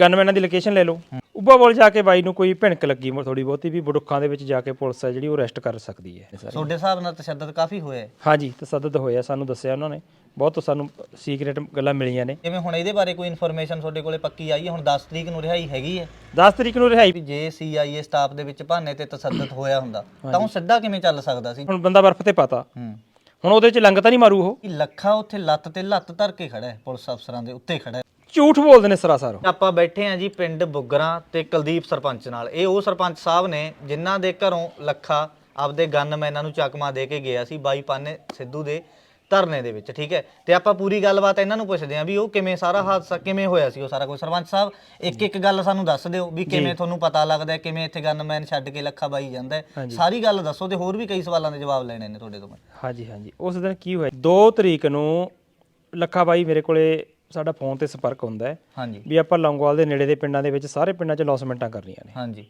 ਗਨਮੈਨਾਂ ਦੀ location ਲੈ ਲਓ। ਉੱਬਾ ਬੋਲ ਜਾ ਕੇ ਬਾਈ ਨੂੰ ਕੋਈ ਭਿਣਕ ਲੱਗੀ ਥੋੜੀ ਬਹੁਤੀ ਵੀ ਬੜੁੱਖਾਂ ਦੇ ਵਿੱਚ ਜਾ ਕੇ ਪੁਲਿਸ ਹੈ ਜਿਹੜੀ ਉਹ ਅਰੈਸਟ ਕਰ ਸਕਦੀ ਹੈ। ਤੁਹਾਡੇ ਹਿਸਾਬ ਨਾਲ ਤਸ਼ੱਦਦ ਕਾਫੀ ਹੋਇਆ ਹੈ। ਹਾਂਜੀ ਤਸੱਦਦ ਹੋਇਆ ਸਾਨੂੰ ਦੱਸਿਆ ਉਹਨਾਂ ਨੇ। ਬਹੁਤ ਸਾਨੂੰ ਸੀਕ੍ਰੀਟ ਗੱਲਾਂ ਮਿਲੀਆਂ ਨੇ। ਜਿਵੇਂ ਹੁਣ ਇਹਦੇ ਬਾਰੇ ਕੋਈ ਇਨਫੋਰਮੇਸ਼ਨ ਤੁਹਾਡੇ ਕੋਲੇ ਪੱਕੀ ਆਈ ਹੈ? ਹੁਣ 10 ਤਰੀਕ ਨੂੰ ਰਿਹਾਈ ਹੈਗੀ ਹੈ? 10 ਤਰੀਕ ਨੂੰ ਰਿਹਾਈ। ਵੀ ਜੇ ਸੀਆਈਏ ਸਟਾਫ ਦੇ ਵਿੱਚ ਭਾਨੇ ਤੇ ਤਸ਼ੱਦਦ ਹੋਇਆ ਹੁੰਦਾ ਤਾਂ ਉਹ ਸਿੱਧਾ ਕਿਵੇਂ ਚੱਲ ਸਕਦਾ ਸੀ? ਹੁਣ ਬੰਦਾ ਬਰਫ਼ ਤੇ ਪਾਤਾ। ਹੂੰ। ਹੁਣ ਉਹਦੇ ਚ ਲੰਗ ਤਾਂ ਨਹੀਂ ਮਾਰੂ ਉਹ। ਕਿ ਲੱਖਾ ਉੱਥੇ ਲੱਤ ਤੇ ਲੱਤ ਧਰ ਕੇ ਖੜਾ ਹੈ ਪੁਲਿਸ ਅਫਸਰਾਂ ਦੇ ਉੱਤੇ ਖੜਾ ਹੈ। ਝੂਠ ਬੋਲਦੇ ਨੇ ਸਰਾਸਰ। ਆਪਾਂ ਬੈਠੇ ਆ ਜੀ ਪਿੰਡ ਬੁੱਗਰਾਂ ਤੇ ਕੁਲਦੀਪ ਸਰਪੰਚ ਨਾਲ। ਇਹ ਉਹ ਸਰਪੰਚ ਸਾਹਿਬ ਨੇ ਜਿਨ੍ਹਾਂ ਦੇ ਘਰੋਂ ਲੱਖਾ ਆਪਦੇ ਗਨਮੈਨਾਂ ਨੂੰ ਚੱਕਮਾ ਦੇ ਕੇ ਗਿਆ ਸੀ ਬਾਈ ਪਾਨੇ ਸਿੱਧੂ ਦੇ ਧਰਨੇ ਦੇ ਵਿੱਚ ਠੀਕ ਹੈ? ਤੇ ਆਪਾਂ ਪੂਰੀ ਗੱਲਬਾਤ ਇਹਨਾਂ ਨੂੰ ਪੁੱਛਦੇ ਆਂ ਵੀ ਉਹ ਕਿਵੇਂ ਸਾਰਾ ਹਾਦਸਾ ਕਿਵੇਂ ਹੋਇਆ ਸੀ ਉਹ ਸਾਰਾ ਕੁਝ? ਸਰਪੰਚ ਸਾਹਿਬ ਇੱਕ ਇੱਕ ਗੱਲ ਸਾਨੂੰ ਦੱਸ ਦਿਓ ਵੀ ਕਿਵੇਂ ਤੁਹਾਨੂੰ ਪਤਾ ਲੱਗਦਾ ਹੈ, ਕਿਵੇਂ ਇੱਥੇ ਗਨਮੈਨ ਛੱਡ ਕੇ ਲੱਖਾ ਬਾਈ ਜਾਂਦਾ ਹੈ। ਸਾਰੀ ਗੱਲ ਦੱਸੋ ਤੇ ਹੋਰ ਵੀ ਕਈ ਸਵਾਲਾਂ ਦੇ ਜਵਾਬ ਲੈਣੇ ਨੇ ਤੁਹਾਡੇ ਤੋਂ। ਮੈਂ ਹਾਂਜੀ ਹਾਂਜੀ। ਉਸ ਦਿਨ ਕੀ ਹੋਇਆ? 2 ਤਰੀਕ ਨੂੰ ਲੱਖਾ ਬਾਈ ਮੇਰੇ ਕੋਲੇ ਸਾਡਾ ਫੋਨ ਤੇ ਸੰਪਰਕ ਹੁੰਦਾ ਹੈ ਹਾਂਜੀ। ਵੀ ਆਪਾਂ ਲੌਂਗੋਵਾਲ ਦੇ ਨੇੜੇ ਦੇ ਪਿੰਡਾਂ ਦੇ ਵਿੱਚ ਸਾਰੇ ਪਿੰਡਾਂ 'ਚ ਲੌਸਮੈਂਟਾਂ ਕਰਨੀਆਂ ਨੇ। ਹਾਂਜੀ।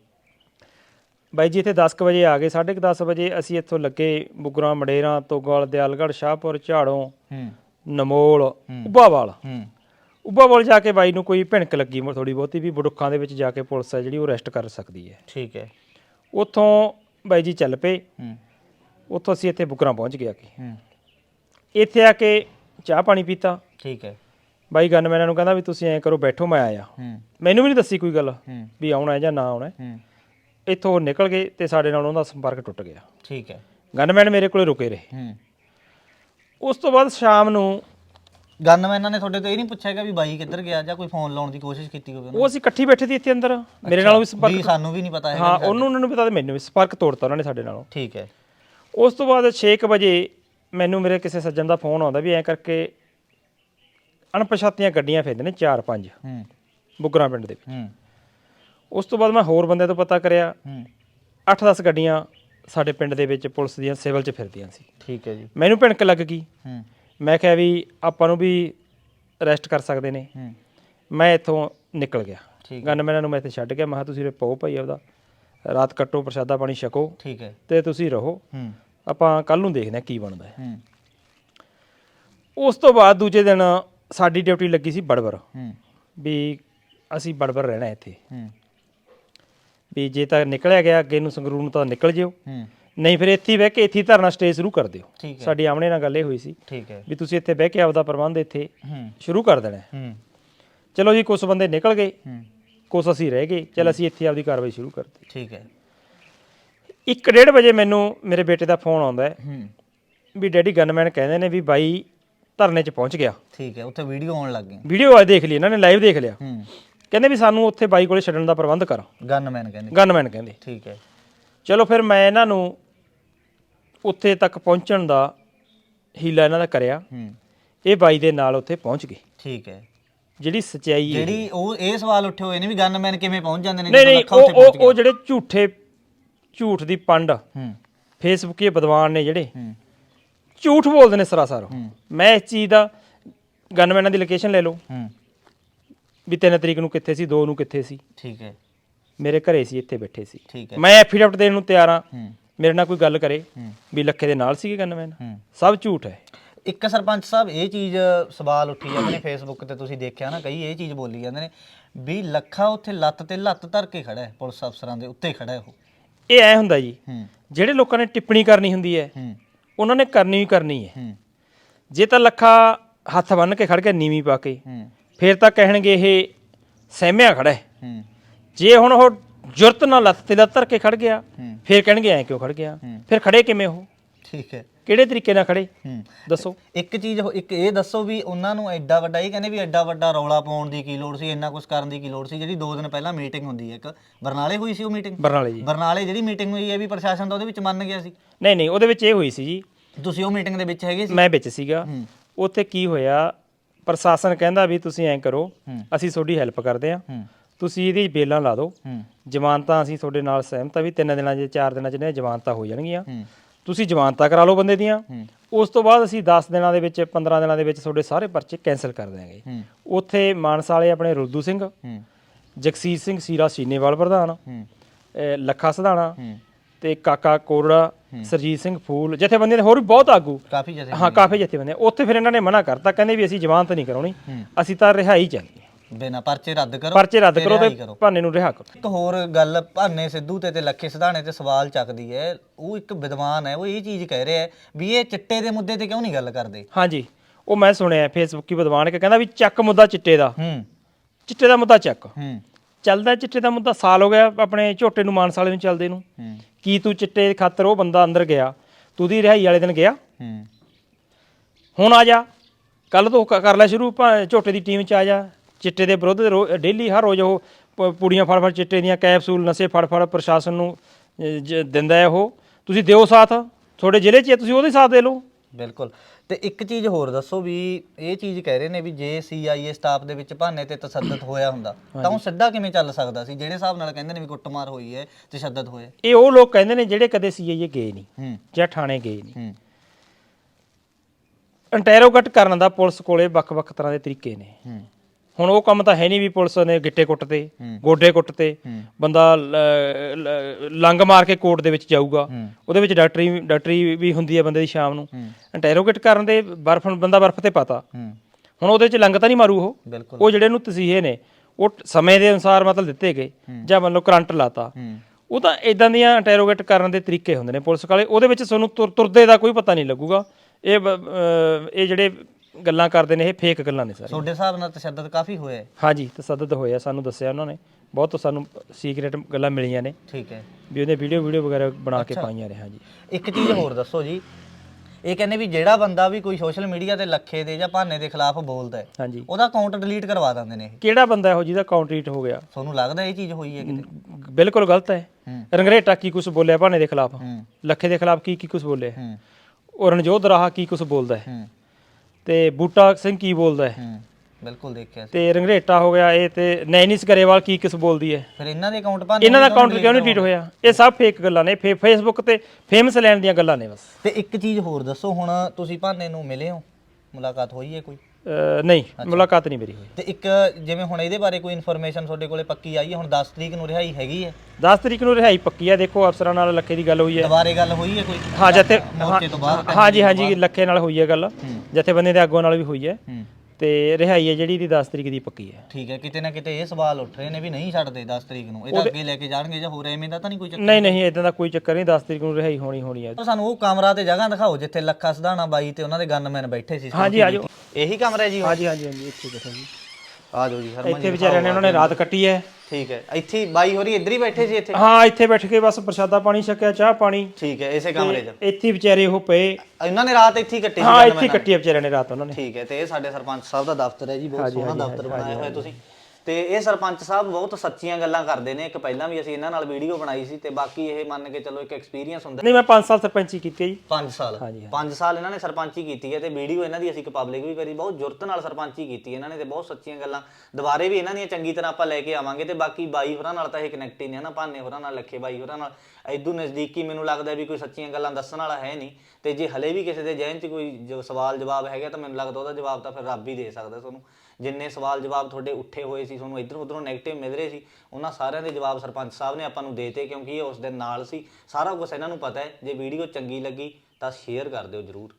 ਬਾਈ ਜੀ ਇੱਥੇ 10:00 ਵਜੇ ਆ ਗਏ 10:30 ਵਜੇ ਅਸੀਂ ਇੱਥੋਂ ਲੱਗੇ ਬੁਗਰਾ ਮੜੇਰਾਂ ਤੋਗਲ ਦਿਆਲਗੜ੍ਹ ਸ਼ਾਹਪੁਰ ਝਾੜੋਂ ਹੂੰ। ਨਮੋਲ ਉੱਬਾਵਾਲ ਹੂੰ। ਉੱਬਾਵਾਲ ਜਾ ਕੇ ਬਾਈ ਨੂੰ ਕੋਈ ਭਿਣਕ ਲੱਗੀ ਥੋੜੀ ਬਹੁਤੀ ਵੀ ਬੜੁੱਖਾਂ ਦੇ ਵਿੱਚ ਜਾ ਕੇ ਪੁਲਿਸ ਹੈ ਜਿਹੜੀ ਉਹ ਅਰੈਸਟ ਕਰ ਸਕਦੀ ਹੈ। ਠੀਕ ਹੈ। ਉੱਥੋਂ ਬਾਈ ਜੀ ਚੱਲ ਪਏ। ਹੂੰ। ਉੱਥੋਂ ਅਸੀਂ ਇੱਥੇ ਬੁਗਰਾ ਪਹੁੰਚ ਗਿਆ ਕਿ। ਹੂੰ। ਇੱਥੇ ਆ ਕੇ ਚਾਹ ਪਾਣੀ ਪੀਤਾ। ਠੀਕ ਹੈ। ਬਾਈ ਗਨਮੈਨਾਂ ਨੂੰ ਕਹਿੰਦਾ ਵੀ ਤੁਸੀਂ ਐਂ ਕਰੋ ਬੈਠੋ ਮੈਂ ਆਇਆ। ਹੂੰ। ਮੈਨੂੰ ਵੀ ਨਹੀਂ ਦੱਸੀ ਕੋਈ ਗੱਲ ਹੂੰ। ਵੀ ਆਉਣਾ ਹੈ ਜਾਂ ਨਾ ਆਉਣਾ ਹੈ। ਹੂੰ। ਇੱਥੋਂ ਉਹ ਨਿਕਲ ਗਏ ਤੇ ਸਾਡੇ ਨਾਲ ਉਹਦਾ ਸੰਪਰਕ ਟੁੱਟ ਗਿਆ। ਠੀਕ ਹੈ। ਗਨਮੈਨ ਮੇਰੇ ਕੋਲੇ ਰੁਕੇ ਰਹੇ। ਹੂੰ। ਉਸ ਤੋਂ ਬਾਅਦ ਸ਼ਾਮ ਨੂੰ ਗਨਮੈਨਾਂ ਨੇ ਤੁਹਾਡੇ ਤੋਂ ਇਹ ਨਹੀਂ ਪੁੱਛਿਆ ਹੈਗਾ ਵੀ ਬਾਈ ਕਿੱਧਰ ਗਿਆ ਜਾਂ ਕੋਈ ਫੋਨ ਲਾਉਣ ਦੀ ਕੋਸ਼ਿਸ਼ ਕੀਤੀ ਹੋਵੇ ਉਹ ਅਸੀਂ ਇਕੱਠੀ ਬੈਠੇ ਸੀ ਇੱਥੇ ਅੰਦਰ। ਮੇਰੇ ਨਾਲ ਵੀ ਵੀ ਸੰਪਰਕ ਸਾਨੂੰ ਵੀ ਨਹੀਂ ਪਤਾ ਹੈਗਾ ਹਾਂ ਉਹਨੂੰ ਉਹਨਾਂ ਨੂੰ ਪਤਾ ਤੇ ਮੈਨੂੰ ਵੀ ਸੰਪਰਕ ਤੋੜਤਾ ਉਹਨਾਂ ਨੇ ਸਾਡੇ ਨਾਲੋਂ। ਠੀਕ ਹੈ। ਉਸ ਤੋਂ ਬਾਅਦ 6 ਵਜੇ ਮੈਨੂੰ ਮੇਰੇ ਕਿਸੇ ਸੱਜਣ ਦਾ ਫੋਨ ਆਉਂਦਾ ਵੀ ਐਂ ਕਰਕੇ ਅਣਪਛਾਤੀਆਂ ਗੱਡੀਆਂ ਫਿਰਦੇ ਨੇ 4-5 ਹੂੰ। ਬੁਗਰਾ ਪਿੰਡ ਦੇ ਵਿੱਚ। ਹੂੰ। ਉਸ ਤੋਂ ਬਾਅਦ ਮੈਂ ਹੋਰ ਬੰਦੇ ਤੋਂ ਪਤਾ ਕਰਿਆ। ਹੂੰ। 8-10 ਗੱਡੀਆਂ ਸਾਡੇ ਪਿੰਡ ਦੇ ਵਿੱਚ ਪੁਲਿਸ ਦੀਆਂ ਸਿਵਲ 'ਚ ਫਿਰਦੀਆਂ ਸੀ। ਠੀਕ ਹੈ ਜੀ। ਮੈਨੂੰ ਭਿਣਕ ਲੱਗ ਗਈ। ਹੂੰ। ਮੈਂ ਕਿਹਾ ਵੀ ਆਪਾਂ ਨੂੰ ਵੀ ਅਰੈਸਟ ਕਰ ਸਕਦੇ ਨੇ। ਹੂੰ। ਮੈਂ ਇੱਥੋਂ ਨਿਕਲ ਗਿਆ। ਠੀਕ ਗਨਮੈਨਾਂ ਨੂੰ ਮੈਂ ਇੱਥੇ ਛੱਡ ਗਿਆ। ਮੈਂ ਕਿਹਾ ਤੁਸੀਂ ਪਾਓ ਭਾਈ ਆਪਦਾ। ਰਾਤ ਕੱਟੋ ਪ੍ਰਸ਼ਾਦਾ ਪਾਣੀ ਛਕੋ ਠੀਕ ਹੈ। ਤੇ ਤੁਸੀਂ ਰਹੋ। ਹੂੰ। ਆਪਾਂ ਕੱਲ ਨੂੰ ਦੇਖਦੇ ਹਾਂ ਕੀ ਬਣਦਾ ਹੈ। ਹੂੰ। ਉਸ ਤੋਂ ਬਾਅਦ ਦੂਜੇ ਦਿਨ ਸਾਡੀ ਡਿਊਟੀ ਲੱਗੀ ਸੀ ਬੜਬਰ। ਹੂੰ। ਵੀ ਅਸੀਂ ਬੜਬਰ ਰਹਿਣਾ ਇੱਥੇ। ਹੂੰ। ਵੀ ਜੇ ਤਾਂ ਨਿਕਲਿਆ ਗਿਆ ਅੱਗੇ ਨੂੰ ਸੰਗਰੂਰ ਨੂੰ ਤਾਂ ਨਿਕਲ ਜਿਓ। ਹੂੰ। ਨਹੀਂ ਫਿਰ ਇੱਥੇ ਹੀ ਬਹਿ ਕੇ ਇੱਥੇ ਹੀ ਧਰਨਾ ਸਟੇ ਸ਼ੁਰੂ ਕਰ ਦਿਓ। ਠੀਕ ਹੈ। ਸਾਡੀ ਆਮਣੇ ਨਾਲ ਗੱਲ ਇਹ ਹੋਈ ਸੀ ਠੀਕ ਹੈ। ਵੀ ਤੁਸੀਂ ਇੱਥੇ ਬਹਿ ਕੇ ਆਪਦਾ ਪ੍ਰਬੰਧ ਇੱਥੇ ਹੂੰ। ਸ਼ੁਰੂ ਕਰ ਦੇਣਾ। ਹੈ। ਹੂੰ ਚਲੋ ਜੀ ਕੁਝ ਬੰਦੇ ਨਿਕਲ ਗਏ। ਹੂੰ। ਕੁਝ ਅਸੀਂ ਰਹਿ ਗਏ। ਚਲ ਅਸੀਂ ਇੱਥੇ ਆਪਦੀ ਕਾਰਵਾਈ ਸ਼ੁਰੂ ਕਰਤੀ ਠੀਕ ਹੈ। 1:30 ਵਜੇ ਮੈਨੂੰ ਮੇਰੇ ਬੇਟੇ ਦਾ ਫੋਨ ਆਉਂਦਾ ਹੈ ਹੂੰ। ਵੀ ਡੈਡੀ ਗਨਮੈਨ ਕਹਿੰਦੇ ਨੇ ਵੀ ਬਾਈ ਧਰਨੇ 'ਚ ਪਹੁੰਚ ਗਿਆ। ਠੀਕ ਹੈ ਉੱਥੇ ਵੀਡੀਓ ਆਉਣ ਲੱਗ ਗਈ। ਵੀਡੀਓ ਆ ਦੇਖ ਲਈ ਇਹਨਾਂ ਨੇ ਲਾਈਵ ਦੇਖ ਲਿਆ। ਹੂੰ। ਕਹਿੰਦੇ ਵੀ ਸਾਨੂੰ ਉੱਥੇ ਬਾਈ ਕੋਲੇ ਛੱਡਣ ਦਾ ਪ੍ਰਬੰਧ ਕਰ। ਗਨਮੈਨ ਕਹਿੰਦੇ। ਗਨਮੈਨ ਕਹਿੰਦੇ। ਠੀਕ ਹੈ। ਚਲੋ ਫਿਰ ਮੈਂ ਇਹਨਾਂ ਨੂੰ ਉੱਥੇ ਤੱਕ ਪਹੁੰਚਣ ਦਾ ਹੀਲਾ ਇਹਨਾਂ ਦਾ ਕਰਿਆ। ਹੂੰ। ਇਹ ਬਾਈ ਦੇ ਨਾਲ ਉੱਥੇ ਪਹੁੰਚ ਗਏ। ਠੀਕ ਹੈ। ਜਿਹੜੀ ਸਚਾਈ ਹੈ। ਜਿਹੜੀ ਉਹ ਇਹ ਸਵਾਲ ਉੱਠੇ ਹੋਏ ਨੇ ਵੀ ਗਨਮੈਨ ਕਿਵੇਂ ਪਹੁੰਚ ਜਾਂਦੇ ਨੇ ਨਹੀਂ ਨਹੀਂ ਉਹ ਉਹ ਜਿਹੜੇ ਝੂਠੇ ਝੂਠ ਦੀ ਪੰਡ। ਹੂੰ। ਫੇਸਬੁੱਕੀ ਵਿਦਵਾਨ ਨੇ ਜਿਹੜੇ ਹੂੰ। ਝੂਠ ਬੋਲਦੇ ਨੇ ਸਰਾਸਰ। ਮੈਂ ਇਸ ਚੀਜ਼ ਦਾ ਗਨਮੈਨਾਂ ਦੀ ਲੋਕੇਸ਼ਨ ਲੈ ਲਓ। ਹੂੰ। ਵੀ 3 ਤਰੀਕ ਨੂੰ ਕਿੱਥੇ ਸੀ 2 ਨੂੰ ਕਿੱਥੇ ਸੀ। ਠੀਕ ਹੈ। ਮੇਰੇ ਘਰੇ ਸੀ ਇੱਥੇ ਬੈਠੇ ਸੀ। ਠੀਕ ਹੈ। ਮੈਂ ਐਫੀਡੈਵਿਟ ਦੇਣ ਨੂੰ ਤਿਆਰ ਹਾਂ। ਹੂੰ। ਮੇਰੇ ਨਾਲ ਕੋਈ ਗੱਲ ਕਰੇ ਵੀ ਲੱਖੇ ਦੇ ਨਾਲ ਸੀਗੇ ਗਨਮੈਨ। ਸਭ ਝੂਠ ਹੈ। ਇੱਕ ਸਰਪੰਚ ਸਾਹਿਬ ਇਹ ਚੀਜ਼ ਸਵਾਲ ਉੱਠੀ ਜਾਂਦੇ ਨੇ ਫੇਸਬੁੱਕ ਤੇ ਤੁਸੀਂ ਦੇਖਿਆ ਨਾ ਕਈ ਇਹ ਚੀਜ਼ ਬੋਲੀ ਜਾਂਦੇ ਨੇ ਵੀ ਲੱਖਾ ਉੱਥੇ ਲੱਤ ਤੇ ਲੱਤ ਧਰ ਕੇ ਖੜਾ ਹੈ ਪੁਲਿਸ ਅਫਸਰਾਂ ਦੇ ਉੱਤੇ ਖੜਾ ਹੈ ਉਹ। ਇਹ ਐ ਹੁੰਦਾ ਜੀ। ਜਿਹੜੇ ਲੋਕਾਂ ਨੇ ਟਿੱਪਣੀ ਕਰਨੀ ਹੁੰਦੀ ਹੂੰ। ਉਹਨਾਂ ਨੇ ਕਰਨੀ ਹੀ ਕਰਨੀ ਹੈ। ਹੂੰ। ਜੇ ਤਾਂ ਲੱਖਾ ਹੱਥ ਬੰਨ ਕੇ ਖੜ ਗਿਆ ਨੀਵੀਂ ਪਾ ਕੇ ਹੂੰ। ਫਿਰ ਤਾਂ ਕਹਿਣਗੇ ਇਹ ਸਹਿਮਿਆ ਖੜਾ ਹੈ। ਹੂੰ। ਜੇ ਹੁਣ ਉਹ ਜੁਰਤ ਨਾਲ ਲੱਤ ਤੇ ਲੱਤ ਧਰ ਕੇ ਖੜ ਗਿਆ ਹੂੰ। ਫਿਰ ਕਹਿਣਗੇ ਐ ਕਿਉਂ ਖੜ ਗਿਆ। ਫਿਰ ਖੜੇ ਕਿਵੇਂ ਉਹ ਠੀਕ ਹੈ। ਕਿਹੜੇ ਤਰੀਕੇ ਨਾਲ ਖੜੇ? ਦੱਸੋ। ਇੱਕ ਚੀਜ਼ ਹੋ- ਇੱਕ ਇਹ ਦੱਸੋ ਵੀ ਉਹਨਾਂ ਨੂੰ ਐਡਾ ਵੱਡਾ ਇਹ ਕਹਿੰਦੇ ਵੀ ਐਡਾ ਵੱਡਾ ਰੌਲਾ ਪਾਉਣ ਦੀ ਕੀ ਲੋੜ ਸੀ ਇੰਨਾ ਕੁਝ ਕਰਨ ਦੀ ਕੀ ਲੋੜ ਸੀ ਜਿਹੜੀ 2 ਦਿਨ ਪਹਿਲਾਂ ਮੀਟਿੰਗ ਹੁੰਦੀ ਹੈ ਇੱਕ। ਬਰਨਾਲੇ ਹੋਈ ਸੀ ਉਹ ਮੀਟਿੰਗ? ਬਰਨਾਲੇ ਜੀ। ਬਰਨਾਲੇ ਜਿਹੜੀ ਮੀਟਿੰਗ ਹੋਈ ਹੈ ਵੀ ਪ੍ਰਸ਼ਾਸਨ ਤਾਂ ਉਹਦੇ ਵਿੱਚ ਮੰਨ ਗਿਆ ਸੀ। ਨਹੀਂ ਨਹੀਂ ਉਹਦੇ ਵਿੱਚ ਇਹ ਹੋਈ ਸੀ ਜੀ। ਤੁਸੀਂ ਉਹ ਮੀਟਿੰਗ ਦੇ ਵਿੱਚ ਹੈਗੇ ਸੀ? ਮੈਂ ਵਿੱਚ ਸੀਗਾ। ਹੂੰ। ਉੱਥੇ ਕੀ ਹੋਇਆ ਪ੍ਰਸ਼ਾਸਨ ਕਹਿੰਦਾ ਵੀ ਤੁਸੀਂ ਐਂ ਕਰੋ। ਅਸੀਂ ਤੁਹਾਡੀ ਹੈਲਪ ਕਰਦੇ ਹੂੰ। ਤੁਸੀਂ ਇਹਦੀ ਬੇਲਾਂ ਲਾ ਦਿਓ। ਹੂੰ। ਜ਼ਮਾਨਤਾਂ ਅਸੀਂ ਤੁਹਾਡੇ ਨਾਲ ਸਹਿਮਤ ਆ ਵੀ ਤਿੰਨ ਦਿਨਾਂ 'ਚ ਚਾਰ ਦਿਨਾਂ 'ਚ ਨੇ ਜ਼ਮਾਨਤਾਂ ਹੋ ਜਾਣਗੀਆਂ। ਹੂੰ। ਤੁਸੀਂ ਜ਼ਮਾਨਤਾਂ ਕਰਾ ਲਓ ਬੰਦੇ ਦੀਆਂ। ਉਸ ਤੋਂ ਬਾਅਦ ਅਸੀਂ 10 ਦਿਨਾਂ ਦੇ ਵਿੱਚ 15 ਦਿਨਾਂ ਦੇ ਵਿੱਚ ਤੁਹਾਡੇ ਸਾਰੇ ਪਰਚੇ ਕੈਨਸਲ ਕਰ ਦਿਆਂਗੇ। ਉੱਥੇ ਮਾਨਸਾ ਵਾਲੇ ਆਪਣੇ ਰੁੱਦੂ ਸਿੰਘ ਜਗਸੀਰ ਸਿੰਘ ਸੀਰਾ ਸੀਨੇਵਾਲ ਪ੍ਰਧਾਨ ਲੱਖਾ ਸਧਾਣਾ ਤੇ ਕਾਕਾ ਕੋਰੜਾ ਸਰਜੀਤ ਸਿੰਘ ਫੂਲ ਜਥੇਬੰਦੀਆਂ ਦੇ ਹੋਰ ਵੀ ਬਹੁਤ ਆਗੂ। ਕਾਫੀ ਜਥੇ ਹਾਂ ਕਾਫੀ ਜਥੇਬੰਦੀਆਂ। ਉੱਥੇ ਫਿਰ ਇਹਨਾਂ ਨੇ ਮਨਾ ਕਰਤਾ ਕਹਿੰਦੇ ਵੀ ਅਸੀਂ ਜ਼ਮਾਨਤ ਨਹੀਂ ਕਰਾਉਣੀ। ਅਸੀਂ ਤਾਂ ਰਿਹਾਈ ਚਾਹੀਦੀ ਹੈ ਬਿਨਾ ਪਰਚੇ ਰੱਦ ਕਰੋ ਪਰਚੇ ਰੱਦ ਕਰੋ ਰਿਹਾਈ ਤੇ ਭਾਨੇ ਨੂੰ ਰਿਹਾ ਕਰੋ। ਇੱਕ ਹੋਰ ਗੱਲ ਭਾਨੇ ਸਿੱਧੂ ਤੇ ਤੇ ਲੱਖੇ ਸਿਧਾਣੇ ਤੇ ਸਵਾਲ ਚੱਕਦੀ ਹੈ ਉਹ ਇੱਕ ਵਿਦਵਾਨ ਹੈ ਉਹ ਇਹ ਚੀਜ਼ ਕਹਿ ਰਿਹਾ ਹੈ ਵੀ ਇਹ ਚਿੱਟੇ ਦੇ ਮੁੱਦੇ ਤੇ ਕਿਉਂ ਨਹੀਂ ਗੱਲ ਕਰਦੇ? ਹਾਂਜੀ ਉਹ ਮੈਂ ਸੁਣਿਆ ਫੇਸਬੁੱਕੀ ਵਿਦਵਾਨ ਕਿ ਕਹਿੰਦਾ ਵੀ ਚੱਕ ਮੁੱਦਾ ਚਿੱਟੇ ਦਾ। ਹੂੰ। ਚਿੱਟੇ ਦਾ ਮੁੱਦਾ ਚੱਕ। ਹੂੰ। ਚੱਲਦਾ ਚਿੱਟੇ ਦਾ ਮੁੱਦਾ ਸਾਲ ਹੋ ਗਿਆ ਆਪਣੇ ਝੋਟੇ ਨੂੰ ਮਾਨਸਾਲੇ ਨੂੰ ਚੱਲਦੇ ਨੂੰ। ਹੂੰ। ਕੀ ਤੂੰ ਚਿੱਟੇ ਖਾਤਰ ਉਹ ਬੰਦਾ ਅੰਦਰ ਗਿਆ ਤੂੰ ਦੀ ਰਿਹਾਈ ਵਾਲੇ ਦਿਨ ਗਿਆ? ਹੂੰ। ਹੁਣ ਆ ਜਾ ਕੱਲ ਤੋਂ ਕ- ਕਰ ਲੈ ਸ਼ੁਰੂ ਝੋਟੇ ਦੀ ਟੀਮ ਚ ਆ ਜਾ। ਚਿੱਟੇ ਦੇ ਵਿਰੁੱਧ ਡੇਲੀ ਹਰ ਰੋਜ਼ ਉਹ ਪੁੜੀਆਂ ਫੜ ਫੜ ਚਿੱਟੇ ਦੀਆਂ ਕੈਪਸੂਲ ਨਸ਼ੇ ਫੜ ਫੜ ਪ੍ਰਸ਼ਾਸਨ ਨੂੰ ਦਿੰਦਾ ਹੈ ਉਹ। ਤੁਸੀਂ ਦਿਓ ਸਾਥ। ਤੁਹਾਡੇ ਜ਼ਿਲ੍ਹੇ 'ਚ ਤੁਸੀਂ ਉਹਦੇ ਸਾਥ ਦੇ ਲਓ। ਬਿਲਕੁਲ। ਤੇ ਇੱਕ ਚੀਜ਼ ਹੋਰ ਦੱਸੋ ਵੀ ਇਹ ਚੀਜ਼ ਕਹਿ ਰਹੇ ਨੇ ਵੀ ਜੇ ਸੀਆਈਏ ਸਟਾਫ ਦੇ ਵਿੱਚ ਭਾਨੇ ਤੇ ਤਸੱਦਦ ਹੋਇਆ ਹੁੰਦਾ ਤਾਂ ਉਹ ਸਿੱਧਾ ਕਿਵੇਂ ਚੱਲ ਸਕਦਾ ਸੀ? ਜਿਹੜੇ ਹਿਸਾਬ ਨਾਲ ਕਹਿੰਦੇ ਨੇ ਵੀ ਕੁੱਟਮਾਰ ਹੋਈ ਹੈ ਤਸ਼ੱਦਦ ਹੋਇਆ ਇਹ ਉਹ ਲੋਕ ਕਹਿੰਦੇ ਨੇ ਜਿਹੜੇ ਕਦੇ ਸੀਆਈਏ ਗਏ ਨਹੀਂ ਜਾਂ ਥਾਣੇ ਗਏ ਨਹੀਂ। ਇੰਟੈਰੋਗੇਟ ਕਰਨ ਦਾ ਪੁਲਿਸ ਕੋਲੇ ਵੱਖ-ਵੱਖ ਤਰ੍ਹਾਂ ਦੇ ਤਰੀਕੇ ਨੇ। ਹੁਣ ਉਹ ਕੰਮ ਤਾਂ ਹੈ ਨਹੀਂ ਵੀ ਪੁਲਿਸ ਨੇ ਗਿੱਟੇ ਕੁੱਟਤੇ। ਗੋਡੇ ਕੁੱਟਤੇ। ਬੰਦਾ ਲੰਗ ਮਾਰ ਕੇ ਕੋਰਟ ਦੇ ਵਿੱਚ ਜਾਊਗਾ। ਉਹਦੇ ਵਿੱਚ ਡਾਕਟਰੀ ਡਾਕਟਰੀ ਵੀ ਹੁੰਦੀ ਹੈ ਬੰਦੇ ਦੀ ਸ਼ਾਮ ਨੂੰ। ਇੰਟੈਰੋਗੇਟ ਕਰਨ ਦੇ ਬਰਫ ਬੰਦਾ ਬਰਫ ਤੇ ਪਤਾ। ਹੁਣ ਉਹਦੇ ਵਿੱਚ ਲੰਗ ਤਾਂ ਨਹੀਂ ਮਾਰੂ ਉਹ। ਉਹ ਜਿਹੜੇ ਨੂੰ ਤਸੀਹੇ ਨੇ ਉਹ ਸਮੇਂ ਦੇ ਅਨੁਸਾਰ ਮਤਲਬ ਦਿੱਤੇ ਗਏ। ਜਾਂ ਮੰਨ ਲਓ ਕਰੰਟ ਲਾਤਾ। ਉਹ ਤਾਂ ਇਦਾਂ ਦੀਆਂ ਇੰਟੈਰੋਗੇਟ ਕਰਨ ਦੇ ਤਰੀਕੇ ਹੁੰਦੇ ਨੇ ਪੁਲਿਸ ਵਾਲੇ ਉਹਦੇ ਵਿੱਚ ਤੁਹਾਨੂੰ ਤੁਰ ਤੁਰਦੇ ਦਾ ਕੋਈ ਪਤਾ ਨਹੀਂ ਲੱਗੂਗਾ। ਇਹ ਇਹ ਜਿਹੜੇ ਗੱਲਾਂ ਕਰਦੇ ਨੇ ਇਹ ਫੇਕ ਗੱਲਾਂ ਨੇ ਸਰ ਤੁਹਾਡੇ ਹਿਸਾਬ ਨਾਲ ਤਸ਼ੱਦਦ ਕਾਫੀ ਹੋਇਆ ਹੈ? ਹਾਂਜੀ ਤਸੱਦਦ ਹੋਇਆ ਸਾਨੂੰ ਦੱਸਿਆ ਉਹਨਾਂ ਨੇ। ਬਹੁਤ ਸਾਨੂੰ ਸੀਕ੍ਰੀਟ ਗੱਲਾਂ ਮਿਲੀਆਂ ਨੇ। ਠੀਕ ਹੈ। ਵੀ ਉਹਨੇ ਵੀਡੀਓ ਵੀਡੀਓ ਵਗੈਰਾ ਬਣਾ ਕੇ ਪਾਈਆਂ ਨੇ ਹਾਂਜੀ। ਇੱਕ ਚੀਜ਼ ਹੋਰ ਦੱਸੋ ਜੀ। ਇਹ ਕਹਿੰਦੇ ਵੀ ਜਿਹੜਾ ਬੰਦਾ ਵੀ ਕੋਈ ਸੋਸ਼ਲ ਮੀਡੀਆ ਤੇ ਲੱਖੇ ਦੇ ਜਾਂ ਭਾਨੇ ਦੇ ਖਿਲਾਫ ਬੋਲਦਾ ਹੈ ਹਾਂਜੀ। ਉਹਦਾ ਅਕਾਊਂਟ ਡਿਲੀਟ ਕਰਵਾ ਦਿੰਦੇ ਨੇ ਇਹ। ਕਿਹੜਾ ਬੰਦਾ ਇਹੋ ਜਿਹਦਾ ਕਾਉਂਟਰੀਟ ਹੋ ਗਿਆ? ਤੁਹਾਨੂੰ ਲੱਗਦਾ ਇਹ ਚੀਜ਼ ਹੋਈ ਹੈ ਕਿਤੇ? ਬਿਲਕੁਲ ਗਲਤ ਹੈ। ਹੂੰ। ਰੰਗਰੇਟਾ ਕੀ ਕੁਝ ਬੋਲਿਆ ਭਾਨੇ ਦੇ ਖਿਲਾਫ? ਹੂੰ। ਲੱਖੇ ਦੇ ਖਿਲਾਫ ਕੀ ਕੀ ਕੁਝ ਬੋਲਿਆ? ਹੂੰ। ਉਹ ਰਣਜੋਧ ਰਾਹਾ ਕੀ ਕੁਝ ਬੋਲਦਾ ਹੈ? ਹੂੰ। ਤੇ ਬੂਟਾ ਸਿੰਘ ਕੀ ਬੋਲਦਾ ਹੈ? ਹੂੰ ਬਿਲਕੁਲ ਦੇਖਿਆ ਸੀ। ਤੇ ਰੰਗਰੇਟਾ ਹੋ ਗਿਆ ਇਹ ਤੇ ਨੈਨਿਸ ਗਰੇਵਾਲ ਕੀ ਕੁਝ ਬੋਲਦੀ ਹੈ? ਫਿਰ ਇਹਨਾਂ ਦੇ ਅਕਾਊਂਟ ਭਾਨੇ ਇਹਨਾਂ ਦਾ ਕਾਊਂਟਰ ਕਿਉਂ ਨਹੀਂ ਟ੍ਰੀਟ ਹੋਇਆ? ਇਹ ਸਭ ਫੇਕ ਗੱਲਾਂ ਨੇ ਫੇ- ਫੇਸਬੁੱਕ ਤੇ ਫੇਮਸ ਲੈਣ ਦੀਆਂ ਗੱਲਾਂ ਨੇ ਬਸ। ਤੇ ਇੱਕ ਚੀਜ਼ ਹੋਰ ਦੱਸੋ ਹੁਣ ਤੁਸੀਂ ਭਾਨੇ ਨੂੰ ਮਿਲੇ ਹੋ? ਮੁਲਾਕਾਤ ਹੋਈ ਹੈ ਕੋਈ? ਅਹ ਨਹੀਂ ਮੁਲਾਕਾਤ ਨਹੀਂ ਮੇਰੀ ਹੋਈ। ਤੇ ਇੱਕ ਜਿਵੇਂ ਹੁਣ ਇਹਦੇ ਬਾਰੇ ਕੋਈ ਇਨਫੋਰਮੇਸ਼ਨ ਤੁਹਾਡੇ ਕੋਲੇ ਪੱਕੀ ਆਈ ਹੈ? ਹੁਣ 10 ਤਰੀਕ ਨੂੰ ਰਿਹਾਈ ਹੈਗੀ ਹੈ? 10 ਤਰੀਕ ਨੂੰ ਰਿਹਾਈ ਪੱਕੀ ਆ ਦੇਖੋ ਅਫਸਰਾਂ ਨਾਲ ਲੱਖੇ ਦੀ ਗੱਲ ਹੋਈ ਹੈ। ਦੁਬਾਰੇ ਗੱਲ ਹੋਈ ਹੈ ਕੋਈ? ਹਾਂ ਜਥੇ ਤੋਂ ਹਾਂਜੀ ਹਾਂਜੀ ਲੱਖੇ ਨਾਲ ਹੋਈ ਹੈ ਗੱਲ। ਜਥੇਬੰਦੀ ਦੇ ਆਗੂਆਂ ਨਾਲ ਵੀ ਹੋਈ ਹੈ। ਤੇ ਰਿਹਾਈ ਹੈ ਜਿਹੜੀ ਦੀ 10 ਤਰੀਕ ਦੀ ਪੱਕੀ ਹੈ। ਠੀਕ ਹੈ ਕਿਤੇ ਨਾ ਕਿਤੇ ਇਹ ਸਵਾਲ ਉੱਠ ਰਹੇ ਨੇ ਵੀ ਨਹੀਂ ਛੱਡਦੇ 10 ਤਰੀਕ ਨੂੰ। ਇਹਦਾ ਅੱਗੇ ਲੈ ਕੇ ਜਾਣਗੇ ਜਾਂ ਹੋਰ ਐਵੇਂ ਦਾ ਤਾਂ ਨਹੀਂ ਕੋਈ ਚੱਕਰ? ਨਹੀਂ ਨਹੀਂ ਇਦਾਂ ਦਾ ਕੋਈ ਚੱਕਰ ਨਹੀਂ 10 ਤਰੀਕ ਨੂੰ ਰਿਹਾਈ ਹੋਣੀ ਹੋਣੀ ਹੈ। ਸਾਨੂੰ ਉਹ ਕਮਰਾ ਤੇ ਜਗ੍ਹਾ ਦਿਖਾਓ ਜਿੱਥੇ ਲੱਖਾ ਸਧਾਣਾ ਬਾਈ ਤੇ ਉਹਨਾਂ ਦੇ ਗਨਮੈਨ ਬੈਠੇ ਸੀ ਹਾਂਜੀ ਆਜੋ ਇਹੀ ਕਮਰਾ ਹੈ ਜੀ? ਹਾਂਜੀ ਹਾਂਜੀ ਹਾਂਜੀ ਇੱਥੇ ਜੀ। ਆ ਜਾਓ ਜੀ ਹਰਮਨ ਇੱਥੇ ਵਿਚਾਰਿਆਂ ਨੇ ਉਹਨਾਂ ਨੇ ਰਾਤ ਕੱਟੀ ਹੈ। ਠੀਕ ਹੈ ਇੱਥੇ ਹੀ ਬਾਈ ਹੋਰੀ ਇੱਧਰ ਹੀ ਬੈਠੇ ਸੀ ਇੱਥੇ? ਹਾਂ ਇੱਥੇ ਬੈਠ ਕੇ ਬਸ ਪ੍ਰਸ਼ਾਦਾ ਪਾਣੀ ਛਕਿਆ ਚਾਹ ਪਾਣੀ। ਠੀਕ ਹੈ ਇਸੇ ਕਮਰੇ 'ਚ। ਇੱਥੇ ਹੀ ਵਿਚਾਰੇ ਉਹ ਪਏ। ਇਹਨਾਂ ਨੇ ਰਾਤ ਇੱਥੇ ਹੀ ਕੱਟੀ ਸੀ ਹਾਂ ਇੱਥੇ ਹੀ ਕੱਟੀ ਹੈ ਵਿਚਾਰਿਆਂ ਨੇ ਰਾਤ ਉਹਨਾਂ ਨੇ। ਠੀਕ ਹੈ ਤੇ ਇਹ ਸਾਡੇ ਸਰਪੰਚ ਸਾਹਿਬ ਦਾ ਦਫ਼ਤਰ ਹੈ ਜੀ ਬਹੁਤ ਸੋਹਣਾ ਦਫ਼ਤਰ ਬਣਾਇਆ ਹੋਇਆ ਤੁਸੀਂ। ਤੇ ਇਹ ਸਰਪੰਚ ਸਾਹਿਬ ਬਹੁਤ ਸੱਚੀਆਂ ਗੱਲਾਂ ਕਰਦੇ ਨੇ। ਇੱਕ ਪਹਿਲਾਂ ਵੀ ਅਸੀਂ ਇਹਨਾਂ ਨਾਲ ਵੀਡੀਓ ਬਣਾਈ ਸੀ ਤੇ ਬਾਕੀ ਇਹ ਮੰਨ ਕੇ ਚੱਲੋ ਇੱਕ ਐਕਸਪੀਰੀਅੰਸ ਹੁੰਦਾ। ਨਹੀਂ ਮੈਂ 5 ਸਾਲ ਸਰਪੰਚੀ ਕੀਤੀ ਹੈ ਜੀ। 5 ਸਾਲ। 5 ਸਾਲ ਇਹਨਾਂ ਨੇ ਸਰਪੰਚੀ ਕੀਤੀ ਹੈ ਤੇ ਵੀਡੀਓ ਇਹਨਾਂ ਦੀ ਅਸੀਂ ਇੱਕ ਪਬਲਿਕ ਵੀ ਕਰੀ। ਬਹੁਤ ਜੁਰਤ ਨਾਲ ਸਰਪੰਚੀ ਕੀਤੀ ਇਹਨਾਂ ਨੇ ਤੇ ਬਹੁਤ ਸੱਚੀਆਂ ਗੱਲਾਂ। ਦੁਬਾਰੇ ਵੀ ਇਹਨਾਂ ਦੀਆਂ ਚੰਗੀ ਤਰ੍ਹਾਂ ਆਪਾਂ ਲੈ ਕੇ ਆਵਾਂਗੇ ਤੇ ਬਾਕੀ ਬਾਈ ਹੋਰਾਂ ਨਾਲ ਤਾਂ ਇਹ ਕਨੈਕਟ ਹੀ ਨੇ ਨਾ। ਭਾਨੇ ਹੋਰਾਂ ਨਾਲ ਲੱਖੇ ਬਾਈ ਹੋਰਾਂ ਨਾਲ। ਐਦੂ ਨਜ਼ਦੀਕੀ ਮੈਨੂੰ ਲੱਗਦਾ ਵੀ ਕੋਈ ਸੱਚੀਆਂ ਗੱਲਾਂ ਦੱਸਣ ਵਾਲਾ ਹੈ ਨਹੀਂ। ਤੇ ਜੇ ਹਲੇ ਵੀ ਕਿਸੇ ਦੇ ਜਹਿਨ 'ਚ ਕੋਈ ਜੋ ਸਵਾਲ ਜਵਾਬ ਹੈਗਾ ਤਾਂ ਮੈਨੂੰ ਲੱਗਦਾ ਉਹਦਾ ਜਵਾਬ ਤਾਂ ਫਿਰ ਰੱਬ ਹੀ ਦੇ ਸਕਦਾ ਤੁਹਾਨੂੰ। ਜਿੰਨੇ ਸਵਾਲ ਜਵਾਬ ਤੁਹਾਡੇ ਉੱਠੇ ਹੋਏ ਸੀ, ਤੁਹਾਨੂੰ ਇੱਧਰ ਉੱਧਰੋਂ 네ਗੇਟਿਵ ਮਿਲ ਰਹੇ ਸੀ, ਉਹਨਾਂ ਸਾਰਿਆਂ ਦੇ ਜਵਾਬ ਸਰਪੰਚ ਸਾਹਿਬ ਨੇ ਆਪਾਂ ਨੂੰ ਦੇਤੇ ਕਿਉਂਕਿ ਇਹ ਉਸ ਦੇ ਨਾਲ ਸੀ। ਸਾਰਾ ਕੁਝ ਇਹਨਾਂ ਨੂੰ ਪਤਾ ਹੈ। ਜੇ ਵੀਡੀਓ ਚੰਗੀ ਲੱਗੀ ਤਾਂ ਸ਼ੇਅਰ ਕਰ ਦਿਓ ਜਰੂਰ।